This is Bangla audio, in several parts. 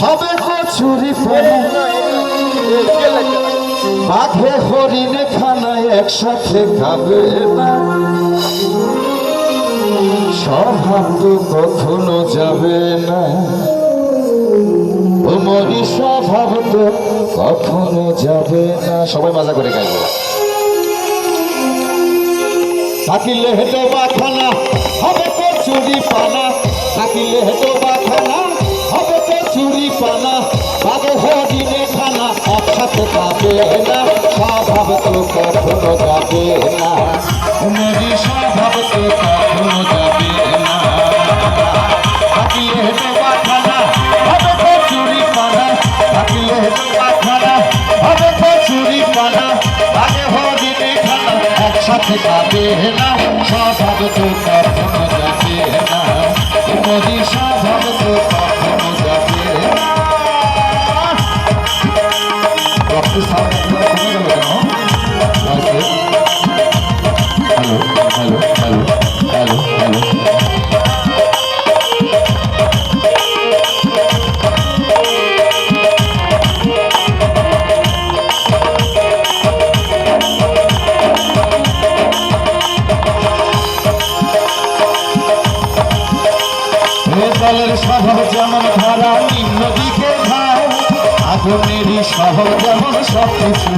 হবে কচুরি বাঘে হরিণে খানায় একসাথে খাবে না। স্বভাব তো কখনো যাবে না। মরি স্বভাব তো কখনো যাবে না। সবাই মজা করে গাইবে। থাকিলে হেঁটো বাখানা হবে তো চুরি পানা। থাকিলে হেঁটো বাখানা হবে তো চুরি পানা বাগে হরিণে খানা, একসাথে পাবে না, স্বভাব তো কখনো যাবে না। মরি স্বভাব তো কখনো যাবে না। থাকিলে হেঁটো বাখানা হবে তো চুরি পানা খানা না, স্বভাব তো কখনো যাবে না। মোদি এ দলের শহর যেমন ধারা নিম্ন দিকে ধায় আগুনেরই শহর যেমন সব কিছু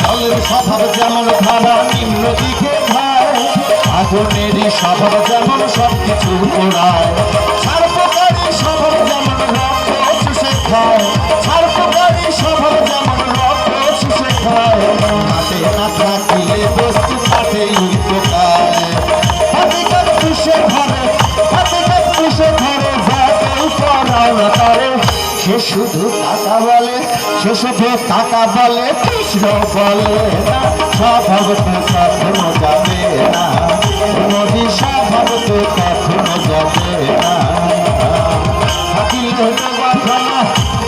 জলের স্বভাব যেমন ধারা নিম্ন দিকে ধায় আগুনেরই স্বভাব যেমন সব কিছু পোড়ায় সার্বকারী স্বভাব যেমন রক্ত চুষে খায় সার্বকারী স্বভাব যেমন রক্ত চুষে হাতে না থাকিলে বস্তু না তারে সে শুধু টাকা বলে, সে শুধু টাকা বলে, কৃষ্ণ বলে না তো কখনো যাবে না, নদী স্বভাব তো কখনো যাবে না। হতো বাখানা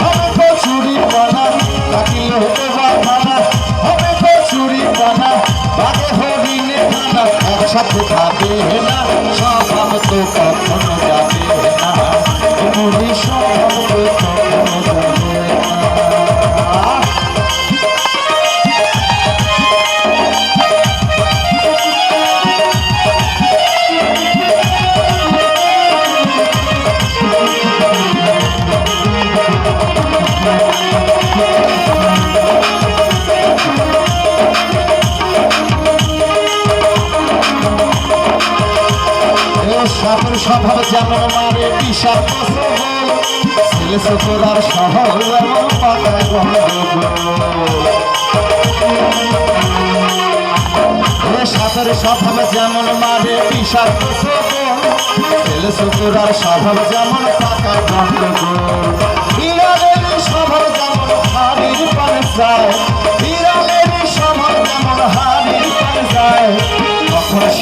হবে তো চুরি পানা থাকিলে হতো বাখানা হবে তো চুরি পানা বাগে হরিণে একসাথে খাবে না স্বভাব তো কখনো সাপের স্বভাব যেমন মারে বিশাল ছেলে ছোকরার শহর যেমন পাতায় সাপের স্বভাব যেমন মারে বিশাল ছেলে ছোকরার স্বভাব যেমন পাতায় স্বভাব যেমন হাড়ির পানে যায়।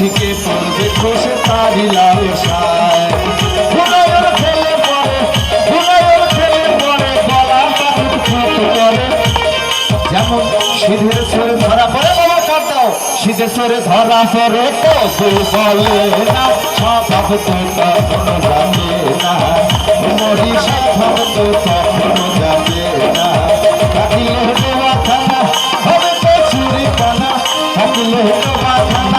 শিখে পড়বে খসে তারি লাল সায় যেমন সিধের সরে ধরা পড়ে, বাবা সিধের সরে ধরা পড়ে কবু বলে না স্বভাব তো কখনো যাবে না। মরি খানা হবে তো চুরি পানা থাকিলে দেওয়া খানা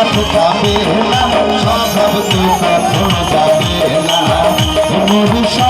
একসাথে যাবে না সব তো কখনো যাবে না।